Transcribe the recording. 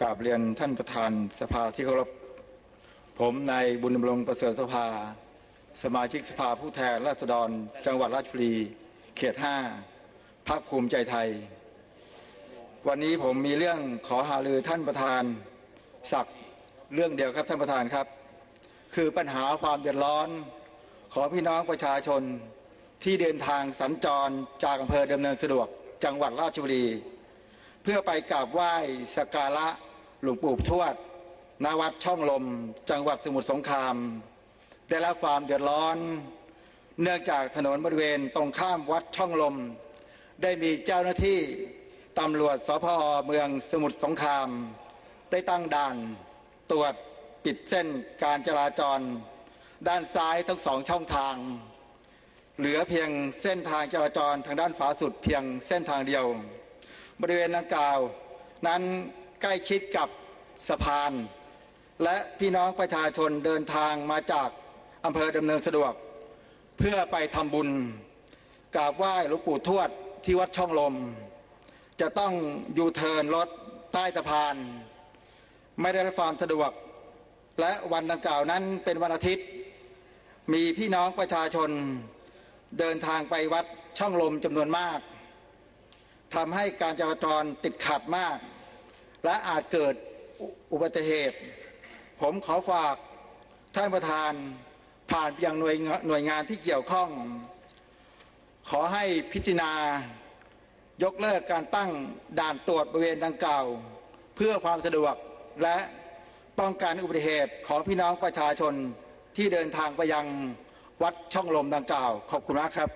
กราบเรียนท่านประธานสภาที่เคารพผมนายบุญดำรงประเสริฐสภา สมาชิกสภาผู้แทนราษฎร จังหวัดราชบุรี เขตห้าพรรคภูมิใจไทย วันนี้ผมมีเรื่องขอหารือท่านประธานสักเรื่องเดียวครับท่านประธานครับ คือปัญหาความเดือดร้อนของพี่น้องประชาชนที่เดินทางสัญจรจากอำเภอดำเนินสะดวกจังหวัดราชบุรี เพื่อไปกราบไหว้สักการะ หลวงปู่ทวดณวัดช่องลม จังหวัดสมุทรสงคราม ได้รับความเดือดร้อน เนื่องจากถนนบริเวณตรงข้ามวัดช่องลม ได้มีเจ้าหน้าที่ตำรวจสพเมืองสมุทรสงคราม ได้ตั้งด่านตรวจปิดเส้นการจราจร ด้านซ้ายทั้งสองช่องทาง เหลือเพียงเส้นทางจราจรทางด้านฝาสุดเพียงเส้นทางเดียว บริเวณดังกล่าว นั้น ล้ชิดกับสะพาน และพี่น้องประชาชนเดินทางมาจากอำเภอดำเนินสะดวก เพื่อไปทำบุญกราบไหว้หลวงปู่ทวดที่วัดช่องลม จะต้องยูเทิร์นรถใต้สะพาน ไม่ได้รับความสะดวก และวันดังกล่าวนั้นเป็นวันอาทิตย์ มีพี่น้องประชาชนเดินทางไปวัดช่องลมจำนวนมากทำให้การจราจรติดขัดมาก และอาจเกิดอุบัติเหตุ ผมขอฝากท่านประธานผ่านไปยังหน่วยงหน่วยงานที่เกี่ยวข้อง ขอให้พิจารณายกเลิกการตั้งด่านตรวจบริเวณดังกล่าว เพื่อความสะดวกและป้องกันอุบัติเหตุของพี่น้องประชาชนที่เดินทางไปยังวัดช่องลมดังกล่าว ขอบคุณมากครับ